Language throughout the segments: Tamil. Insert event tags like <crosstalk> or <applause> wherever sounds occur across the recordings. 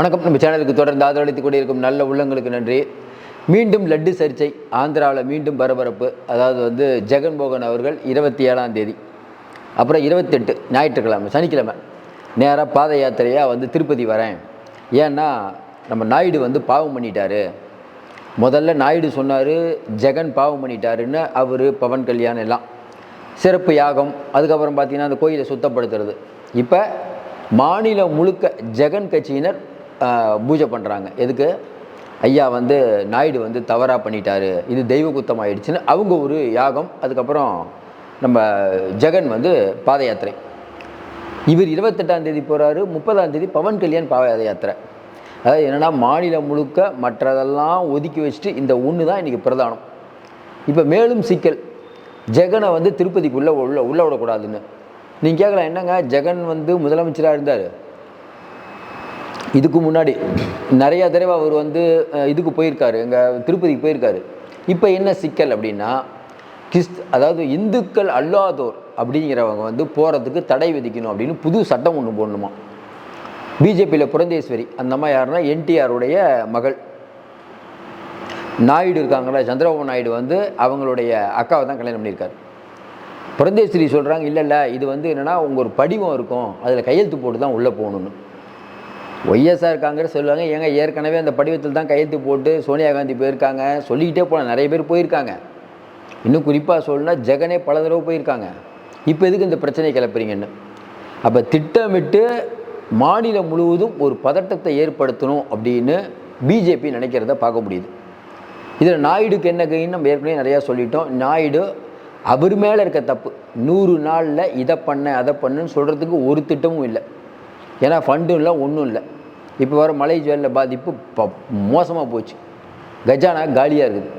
வணக்கம். நம்ம சேனலுக்கு தொடர்ந்து ஆதரவளித்துக் கொண்டிருக்கும் நல்ல உள்ளங்களுக்கு நன்றி. மீண்டும் லட்டு சர்ச்சை ஆந்திராவில் மீண்டும் பரபரப்பு அதாவது வந்து ஜெகன்மோகன் அவர்கள் இருபத்தி ஏழாம் தேதி. அப்புறம் இருபத்தெட்டு ஞாயிற்றுக்கிழமை சனிக்கிழமை. நேராக பாத யாத்திரையாக வந்து திருப்பதி வரேன். ஏன்னா நம்ம நாயுடு வந்து பாவம் பண்ணிட்டாரு. முதல்ல நாயுடு சொன்னார் ஜெகன் பாவம் பண்ணிட்டாருன்னு அவர் பவன் கல்யாணம் எல்லாம். சிறப்பு யாகம் அதுக்கப்புறம் பார்த்தீங்கன்னா அந்த கோயிலை சுத்தப்படுத்துறது. இப்போ மாநிலம் முழுக்க ஜெகன் கட்சியினர் பூஜை பண்ணுறாங்க எதுக்கு? ஐயா வந்து நாயுடு வந்து தவறாக பண்ணிட்டாரு. இது தெய்வ குத்தம் ஆயிடுச்சுன்னு அவங்க ஒரு யாகம். அதுக்கப்புறம் நம்ம ஜெகன் வந்து பாத யாத்திரை இவர் இருபத்தெட்டாம் தேதி போகிறாரு முப்பதாம் தேதி பவன் கல்யாண் பாத யாத்திரை அதாவது என்னென்னா மாநிலம் முழுக்க மற்றதெல்லாம் ஒதுக்கி வச்சுட்டு இந்த ஒன்று தான் இன்றைக்கி பிரதானம். இப்போ மேலும் சிக்கல். ஜெகனை வந்து திருப்பதிக்குள்ளே உள்ள உள்ள விடக்கூடாதுன்னு. நீங்கள் கேட்கலாம் என்னங்க? ஜெகன் வந்து முதலமைச்சராக இருந்தார். இதுக்கு முன்னாடி நிறைய தடவை அவர் வந்து இதுக்கு போயிருக்காரு எங்கள் திருப்பதிக்கு போயிருக்காரு. இப்போ என்ன சிக்கல் அப்படின்னா கிறிஸ்த் அதாவது இந்துக்கள் அல்லாதோர் அப்படிங்கிறவங்க வந்து போகிறதுக்கு தடை விதிக்கணும் அப்படின்னு புது சட்டம் ஒன்று போடணுமா? பிஜேபியில் புரந்தேஸ்வரி அந்த அம்மா யாருன்னா என்டிஆருடைய மகள். நாயுடு இருக்காங்களா சந்திரபாபு நாயுடு வந்து அவங்களுடைய அக்காவை தான் கல்யாணம் பண்ணியிருக்காரு. புரந்தேஸ்வரி சொல்கிறாங்க இல்லை இல்லை இது வந்து என்னென்னா உங்கள் ஒரு படிவம் இருக்கும் அதில் கையெழுத்து போட்டு தான் உள்ளே போகணுன்னு ஒய்எஸ்ஆர் காங்கிரஸ் சொல்லுவாங்க ஏங்க ஏற்கனவே அந்த படிவத்தில் தான் கையெழுத்து போட்டு சோனியா காந்தி போயிருக்காங்க. சொல்லிக்கிட்டே போனால் நிறைய பேர் போயிருக்காங்க. இன்னும் குறிப்பாக சொல்லணும்னா ஜெகனே பல தடவை போயிருக்காங்க. இப்போ எதுக்கு இந்த பிரச்சனையை கிளப்புறீங்கன்னு? அப்போ திட்டமிட்டு மாநிலம் முழுவதும் ஒரு பதட்டத்தை ஏற்படுத்தணும் அப்படின்னு பிஜேபி நினைக்கிறத பார்க்க முடியுது. இதில் நாயுடுக்கு என்ன கைன்னு நம்ம ஏற்கனவே நிறையா சொல்லிட்டோம். நாயுடு அவர் மேலே இருக்க தப்பு. நூறு நாளில் இதை பண்ண அதை பண்ணுன்னு சொல்கிறதுக்கு ஒரு திட்டமும் இல்லை. ஏன்னா ஃபண்டும் இல்லை ஒன்றும் இல்லை. இப்போ வர மலை ஜுவல்ல பாதிப்பு ப மோசமாக போச்சு. கஜானா காலியாக இருக்குது.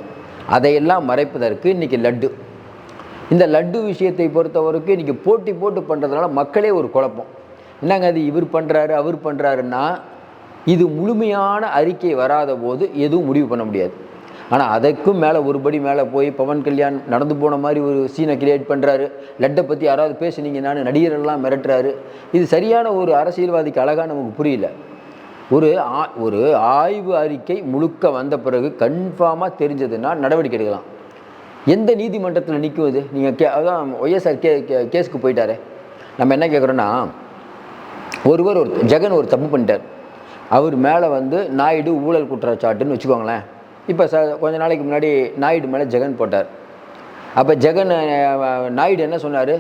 அதையெல்லாம் மறைப்பதற்கு இன்றைக்கி லட்டு. இந்த லட்டு விஷயத்தை பொறுத்தவரைக்கும் இன்றைக்கி போட்டி போட்டு பண்ணுறதுனால மக்களே ஒரு குழப்பம். என்னங்க அது இவர் பண்ணுறாரு அவர் பண்ணுறாருன்னா இது முழுமையான அறிக்கை வராத போது எதுவும் முடிவு பண்ண முடியாது. ஆனால் அதற்கும் மேலே ஒருபடி மேலே போய் பவன் கல்யாண் நடந்து போன மாதிரி ஒரு சீனை கிரியேட் பண்ணுறாரு லட்டை பற்றி யாராவது பேசுனீங்கன்னான்னு நடிகரெல்லாம் மிரட்டுறாரு. இது சரியான ஒரு அரசியல்வாதிக்கு அழகாக நமக்கு புரியல. ஒரு ஆ ஒரு ஆய்வு அறிக்கை முழுக்க வந்த பிறகு கன்ஃபார்மாக தெரிஞ்சதுன்னா நடவடிக்கை எடுக்கலாம். எந்த நீதிமன்றத்தில் நிற்கும் இது? நீங்கள் கே அதான் ஒய்எஸ்ஆர் கே கே கேஸுக்கு போயிட்டாரே. நம்ம என்ன கேட்குறோன்னா ஒருவர் ஒரு ஜெகன் ஒரு தப்பு பண்ணிட்டார். அவர் மேலே வந்து நாயுடு ஊழல் குற்றச்சாட்டுன்னு வச்சுக்கோங்களேன். இப்போ ச கொஞ்ச நாளைக்கு முன்னாடி நாயுடு மேலே ஜெகன் போட்டார். அப்போ ஜெகன் நாயுடு என்ன சொன்னார்?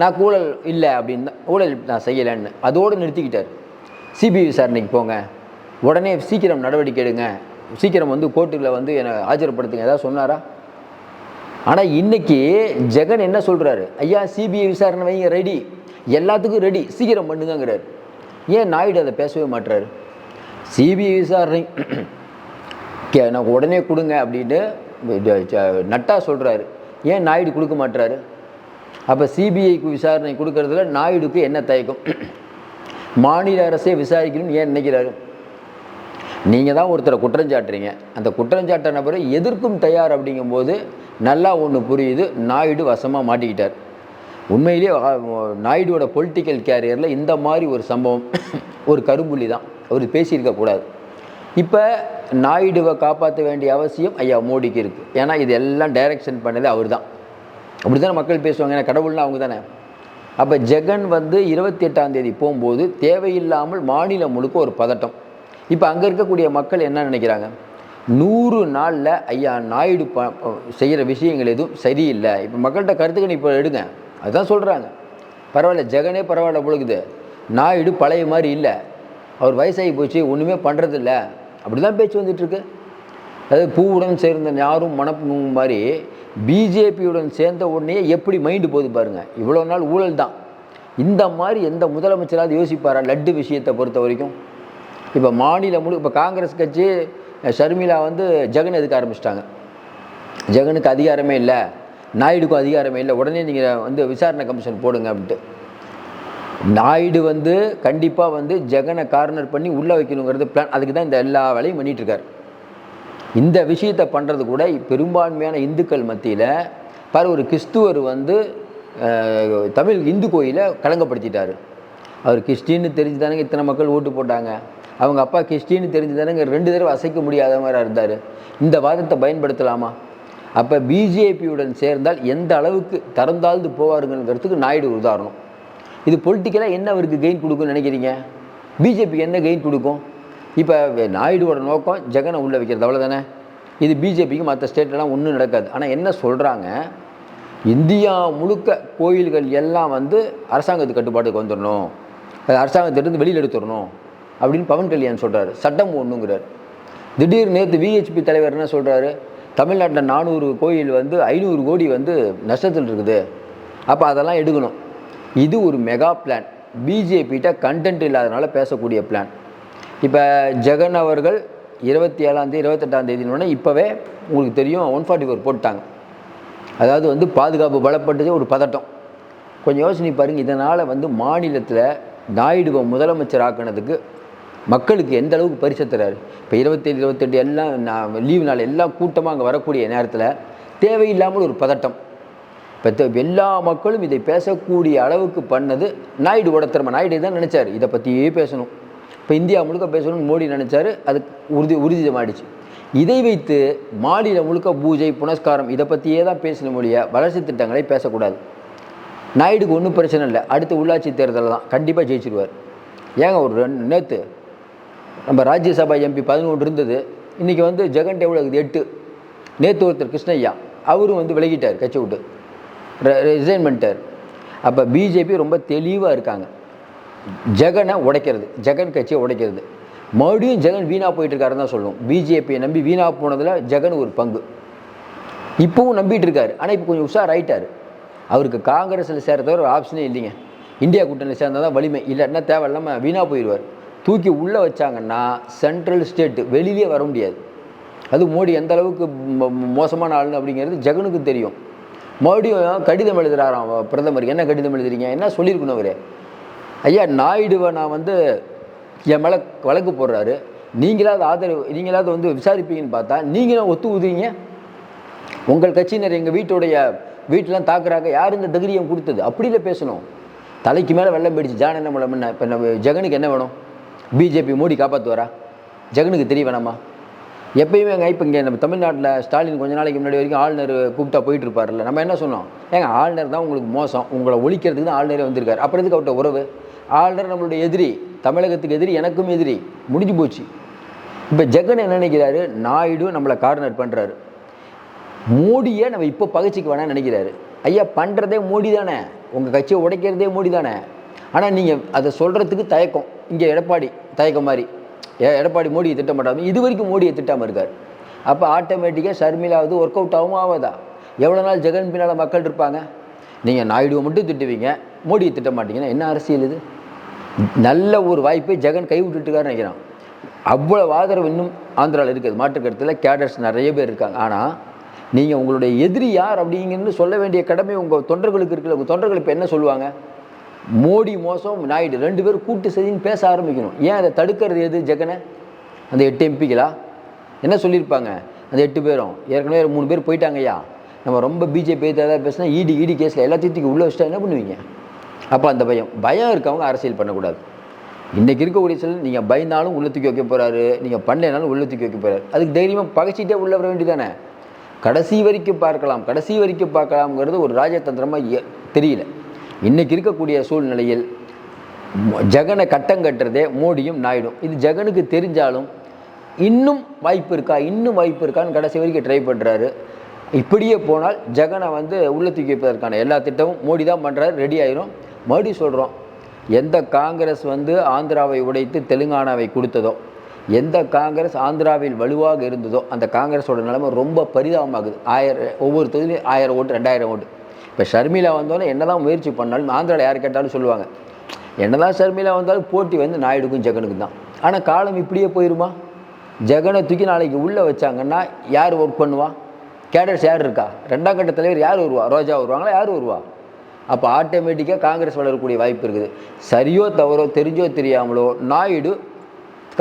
நான் ஊழல் இல்லை அப்படின்னு ஊழல் நான் செய்யலைன்னு. அதோடு நிறுத்திக்கிட்டார். சிபிஐ விசாரணைக்கு போங்க. உடனே சீக்கிரம் நடவடிக்கை எடுங்க. சீக்கிரம் வந்து கோர்ட்டில் வந்து என்னை ஆஜர்படுத்துங்க. ஏதாவது சொன்னாரா? ஆனால் இன்னைக்கு ஜெகன் என்ன சொல்கிறாரு ஐயா சிபிஐ விசாரணை வைங்க ரெடி. எல்லாத்துக்கும் ரெடி. சீக்கிரம் பண்ணுங்கங்கிறார். ஏன் நாயுடு அதை பேசவே மாட்டுறாரு சிபிஐ விசாரணை கே எனக்கு உடனே கொடுங்க அப்படின்னு நட்டா சொல்கிறாரு ஏன் நாயுடு கொடுக்க மாட்டுறாரு அப்போ சிபிஐக்கு விசாரணை கொடுக்கறதுல நாயுடுக்கு என்ன தயக்கம்? <clears throat> மாநில அரசே விசாரிக்கணும்னு ஏன் நினைக்கிறாரு? நீங்கள் தான் ஒருத்தரை குற்றஞ்சாட்டுறீங்க அந்த குற்றஞ்சாட்ட நபரை எதிர்க்கும் தயார் அப்படிங்கும்போது நல்லா ஒன்று புரியுது நாயுடு வசமாக மாட்டிக்கிட்டார். உண்மையிலேயே நாயுடுவோட பொலிட்டிக்கல் கேரியரில் இந்த மாதிரி ஒரு சம்பவம் <clears throat> ஒரு கரும்புள்ளி தான் அவர் பேசியிருக்கக்கூடாது. இப்போ நாயுடுவை காப்பாற்ற வேண்டிய அவசியம் ஐயா மோடிக்கு இருக்குது ஏன்னா இது எல்லாம் டைரக்ஷன் பண்ணது அவர் தான் அப்படி தானே மக்கள் பேசுவாங்க? ஏன்னா கடவுள்னா அவங்க தானே அப்போ ஜெகன் வந்து இருபத்தி எட்டாம் தேதி போகும்போது தேவையில்லாமல் மாநிலம் முழுக்க ஒரு பதட்டம். இப்போ அங்கே இருக்கக்கூடிய மக்கள் என்ன நினைக்கிறாங்க? நூறு நாளில் ஐயா நாயுடு ப செய்கிற விஷயங்கள் எதுவும் சரியில்லை. இப்போ மக்கள்கிட்ட கருத்துக்கள் இப்போ எடுங்க. அதுதான் சொல்கிறாங்க பரவாயில்ல ஜெகனே பரவாயில்ல பொழுகுது. நாயுடு பழைய மாதிரி இல்லை. அவர் வயசாகி போச்சு ஒன்றுமே பண்ணுறதில்ல அப்படி தான் பேச்சு வந்துட்டுருக்கு. அதாவது பூவுடன் சேர்ந்த யாரும் மணப்பும் மாதிரி பிஜேபியுடன் சேர்ந்த உடனே எப்படி மைண்டு போகுது பாருங்கள் இவ்வளோ நாள் ஊழல் தான். இந்த மாதிரி எந்த முதலமைச்சராவது யோசிப்பாரா லட்டு விஷயத்தை பொறுத்த வரைக்கும்? இப்போ மாநிலம் முழு இப்போ காங்கிரஸ் கட்சி ஷர்மிளா வந்து ஜெகன் எதுக்க ஆரம்பிச்சிட்டாங்க? ஜெகனுக்கு அதிகாரமே இல்லை. நாயுடுக்கும் அதிகாரமே இல்லை. உடனே நீங்கள் வந்து விசாரணை கமிஷன் போடுங்க அப்படின்ட்டு. நாயுடு வந்து கண்டிப்பாக வந்து ஜெகனை கார்னர் பண்ணி உள்ளே வைக்கணுங்கிறது பிளான் அதுக்கு தான் இந்த எல்லா வேலையும் பண்ணிகிட்ருக்கார் இந்த விஷயத்தை பண்ணுறது கூட பெரும்பான்மையான இந்துக்கள் மத்தியில் பாரு ஒரு கிறிஸ்துவர் வந்து தமிழ் இந்து கோயிலை கலங்கப்படுத்திட்டார். அவர் கிறிஸ்டின்னு தெரிஞ்சு தானே இத்தனை மக்கள் ஓட்டு போட்டாங்க. அவங்க அப்பா கிறிஸ்டின்னு தெரிஞ்சுதானங்க ரெண்டு தடவை அசைக்க முடியாத மாதிரி இருந்தார். இந்த வாதத்தை பயன்படுத்தலாமா? அப்போ பிஜேபியுடன் சேர்ந்தால் எந்த அளவுக்கு தரந்தாழ்ந்து போவாருங்கிறதுக்கு நாயுடு உதாரணம். இது பொலிட்டிக்கலாக என்ன அவருக்கு கெயின் கொடுக்கும்னு நினைக்கிறீங்க? பிஜேபிக்கு என்ன கெயின் கொடுக்கும்? இப்போ நாயுடுவோட நோக்கம் ஜெகனை உள்ளே வைக்கிறது அவ்வளோதானே இது பிஜேபிக்கு மற்ற ஸ்டேட்லலாம் ஒன்றும் நடக்காது. ஆனால் என்ன சொல்கிறாங்க இந்தியா முழுக்க கோயில்கள் எல்லாம் வந்து அரசாங்கத்து கட்டுப்பாட்டுக்கு வந்துடணும் அது அரசாங்கத்திலிருந்து வெளியில் எடுத்துடணும் அப்படின்னு பவன் கல்யாண் சொல்கிறாரு சட்டம் ஒன்றுங்கிறார் திடீர் நேற்று விஹெச்பி தலைவர் என்ன சொல்கிறாரு தமிழ்நாட்டில் நானூறு கோயில் வந்து ஐநூறு கோடி வந்து நஷ்டத்தில் இருக்குது அப்போ அதெல்லாம் எடுக்கணும். இது ஒரு மெகா பிளான் பிஜேபிகிட்ட கண்டென்ட் இல்லாதனால பேசக்கூடிய பிளான் இப்போ ஜெகன் அவர்கள் இருபத்தி ஏழாந்தேதி இருபத்தெட்டாம் தேதினோடனே இப்போவே உங்களுக்கு தெரியும் ஒன் ஃபார்ட்டி ஃபோர் போட்டாங்க. அதாவது வந்து பாதுகாப்பு பலப்பட்டதே ஒரு பதட்டம். கொஞ்சம் யோசனை பாருங்கள் இதனால் வந்து மாநிலத்தில் நாயுடுவை முதலமைச்சர் ஆக்கினதுக்கு மக்களுக்கு எந்த அளவுக்கு பரிசு தராரு? இப்போ இருபத்தேழு இருபத்தெட்டு எல்லாம் நான் லீவு நாள் எல்லாம் கூட்டமாக அங்கே வரக்கூடிய நேரத்தில் தேவையில்லாமல் ஒரு பதட்டம். இப்போ எல்லா மக்களும் இதை பேசக்கூடிய அளவுக்கு பண்ணது நாயுடு திறமை. நாயுடு தான் நினச்சார். இதை பற்றியே பேசணும். இப்போ இந்தியா முழுக்க பேசணும்னு மோடி நினச்சாரு. அது உறுதி உறுதிதமாயிடுச்சு இதை வைத்து மாநிலம் முழுக்க பூஜை புனஸ்காரம் இதை பற்றியே தான் பேசணும் மொழிய வளர்ச்சி திட்டங்களை பேசக்கூடாது. நாயுடுக்கு ஒன்றும் பிரச்சனை இல்லை. அடுத்த உள்ளாட்சி தேர்தலில் தான் கண்டிப்பாக ஜெயிச்சிருவார். ஏங்க ஒரு ரெண்டு நேற்று நம்ம ராஜ்யசபா எம்பி பதினொன்று இருந்தது. இன்றைக்கி வந்து ஜெகன் எவ்வளோ இருக்குது எட்டு. நேற்று ஒருத்தர் கிருஷ்ணய்யா அவரும் வந்து விலகிட்டார் கட்சி விட்டு. ரிசைன் பண்ணிட்டார். அப்போ பிஜேபி ரொம்ப தெளிவாக இருக்காங்க. ஜெகனை உடைக்கிறது ஜெகன் கட்சியை உடைக்கிறது. மறுபடியும் ஜெகன் வீணாக போயிட்டுருக்காருன்னு தான் சொல்லுவோம். பிஜேபியை நம்பி வீணாக போனதில் ஜெகன் ஒரு பங்கு. இப்போவும் நம்பிட்டு இருக்காரு. ஆனால் இப்போ கொஞ்சம் உஷார் ஆயிட்டார். அவருக்கு காங்கிரஸில் சேர்றத ஒரு ஆப்ஷனே இல்லைங்க. இந்தியா கூட்டணியில் சேர்ந்தால் தான் வலிமை. இல்லைன்னா தேவையில்லாமல் வீணாக போயிடுவார் தூக்கி உள்ளே வச்சாங்கன்னா சென்ட்ரல் ஸ்டேட்டு வெளியிலே வர முடியாது. அது மோடி எந்த அளவுக்கு மோசமான ஆளுன்னு அப்படிங்கிறது ஜெகனுக்கு தெரியும். மறுபடியும் கடிதம் எழுதுறாராம் பிரதமருக்கு என்ன கடிதம் எழுதுறீங்க? என்ன சொல்லியிருக்கணும் அவர்? ஐயா நாயுடுவை நான் வந்து என் மேலே வழக்கு போடுறாரு. நீங்களாவது ஆதரவு நீங்களாவது வந்து விசாரிப்பீங்கன்னு பார்த்தா நீங்களும் ஒத்து ஊதுறீங்க? உங்கள் கட்சியினர் எங்கள் வீட்டுடைய வீட்டெலாம் தாக்குறாங்க. யார் இந்த தைரியம் கொடுத்தது? அப்படியில் பேசணும். தலைக்கு மேலே வெள்ளம் போயிடுச்சு ஜான் என்ன மூலம் என்ன இப்போ ஜெகனுக்கு என்ன வேணும்? பிஜேபி மோடி காப்பாற்றுவாரா ஜெகனுக்கு தெரிய வேணாமா? எப்பயுமே எங்கள் இப்போ இங்கே நம்ம தமிழ்நாட்டில் ஸ்டாலின் கொஞ்ச நாளைக்கு முன்னாடி வரைக்கும் ஆளுநர் கூப்பிட்டா போயிட்டு இருப்பார்ல நம்ம என்ன சொன்னோம்? ஏங்க ஆளுநர் தான் உங்களுக்கு மோசம். உங்களை ஒழிக்கிறதுக்கு தான் ஆளுநரே வந்திருக்காரு. அப்புறம் எதுக்கு அவர்கிட்ட உறவு? ஆளுநர் நம்மளுடைய எதிரி. தமிழகத்துக்கு எதிரி எனக்கும் எதிரி. முடிஞ்சு போச்சு. இப்போ ஜெகன் என்ன நினைக்கிறாரு? நாயுடு நம்மளை கார்னர் பண்ணுறாரு மோடியை நம்ம இப்போ பகச்சிக்கு வேணாம்னு நினைக்கிறாரு. ஐயா பண்ணுறதே மோடி தானே. உங்கள் கட்சியை உடைக்கிறதே மோடி தானே. ஆனால் நீங்கள் அதை சொல்கிறதுக்கு தயக்கம். இங்கே எடப்பாடி தயக்கம் மாதிரி. எடப்பாடி மோடியை திட்ட மாட்டாங்க இது வரைக்கும் மோடியை திட்டாமல் இருக்கார். அப்போ ஆட்டோமேட்டிக்காக ஷர்மிலாவது ஒர்க் அவுட் ஆகும் ஆகாதா எவ்வளோ நாள் ஜெகன் பின்னால் மக்கள் இருப்பாங்க? நீங்கள் நாயுடுவை மட்டும் திட்டுவீங்க மோடியை திட்ட மாட்டீங்கன்னா என்ன அரசியல் இது? நல்ல ஒரு வாய்ப்பை ஜெகன் கைவிட்டுட்டுருக்காருன்னு நினைக்கிறான். அவ்வளோ ஆதரவு இன்னும் ஆந்திராவில் இருக்குது மாற்றுக்கருத்தில் கேடர்ஸ் நிறைய பேர் இருக்காங்க. ஆனால் நீங்கள் உங்களுடைய எதிரி யார் அப்படிங்கன்னு சொல்ல வேண்டிய கடமை உங்கள் தொண்டர்களுக்கு இருக்குல்ல. உங்கள் தொண்டர்கள் இப்போ என்ன சொல்லுவாங்க? மோடி மோசம் நாயுடு ரெண்டு பேரும் கூட்டு செய்தின்னு பேச ஆரம்பிக்கணும். ஏன் அதை தடுக்கிறது எது ஜெகனை? அந்த எட்டு எம்பிகளா என்ன சொல்லியிருப்பாங்க? அந்த எட்டு பேரும். ஏற்கனவே மூணு பேர் போயிட்டாங்க ஐயா நம்ம ரொம்ப பிஜேபி ஏதாவது பேசினா இடி இடி கேஸில் எல்லாத்தையும் தூக்கி உள்ளே வச்சுட்டா என்ன பண்ணுவீங்க? அப்போ அந்த பயம். பயம் இருக்கவங்க அரசியல் பண்ணக்கூடாது. இன்றைக்கி இருக்கக்கூடிய சிலர் நீங்கள் பயந்தாலும் உள்ளே தூக்கி வைக்க போகிறாரு நீங்கள் பண்ணலைனாலும் உள்ளே தூக்கி வைக்க போகிறாரு அதுக்கு தைரியமாக பகைச்சிட்டே உள்ள வர வேண்டியதானே கடைசி வரைக்கும் பார்க்கலாம். கடைசி வரைக்கும் பார்க்கலாம்ங்கிறது ஒரு ராஜதந்திரமாக தெரியல. இன்றைக்கி இருக்கக்கூடிய சூழ்நிலையில் ஜெகனை கட்டம் கட்டுறதே மோடியும் நாயுடும். இது ஜெகனுக்கு தெரிஞ்சாலும் இன்னும் வாய்ப்பு இருக்கா இன்னும் வாய்ப்பு இருக்கான்னு கடைசி வரைக்கும் ட்ரை பண்ணுறாரு இப்படியே போனால் ஜெகனை வந்து உள்ள தூக்கி வைப்பதற்கான எல்லா திட்டமும் மோடி தான் பண்ணுறாரு ரெடி ஆயிரும். மறுபடியும் சொல்கிறோம் எந்த காங்கிரஸ் வந்து ஆந்திராவை உடைத்து தெலுங்கானாவை கொடுத்ததோ எந்த காங்கிரஸ் ஆந்திராவில் வலுவாக இருந்ததோ அந்த காங்கிரஸோட நிலைமை ரொம்ப பரிதாபமாகுது. ஆயிரம் ஒவ்வொரு தொகுதியிலும் ஆயிரம் ஓட்டு ரெண்டாயிரம் ஓட்டு. இப்போ ஷர்மிளா வந்தோன்னே என்னதான் முயற்சி பண்ணாலும் ஆந்திராவில் யார் கேட்டாலும் சொல்லுவாங்க. என்ன தான் ஷர்மிளா வந்தாலும் போட்டி வந்து நாயுடுக்கும் ஜெகனுக்கும் தான். ஆனால் காலம் இப்படியே போயிருமா? ஜெகனை தூக்கி நாளைக்கு உள்ளே வச்சாங்கன்னா யார் ஒர்க் பண்ணுவா? கேடர்ஸ் யார் இருக்கா? ரெண்டாம் கட்ட தலைவர் யார் வருவா? ரோஜா வருவாங்களா? யார் வருவா? அப்போ ஆட்டோமேட்டிக்காக காங்கிரஸ் வளரக்கூடிய வாய்ப்பு இருக்குது. சரியோ தவறோ தெரிஞ்சோ தெரியாமலோ நாயுடு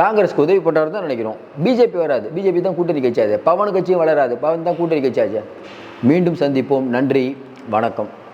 காங்கிரஸ்க்கு உதவி பண்ணுறாரு தான் நினைக்கிறோம். பிஜேபி வராது. பிஜேபி தான் கூட்டணி கட்சியாது பவன் கட்சியும் வளராது. பவன் தான் கூட்டணி கட்சியாச்சு. மீண்டும் சந்திப்போம். நன்றி. வணக்கம்.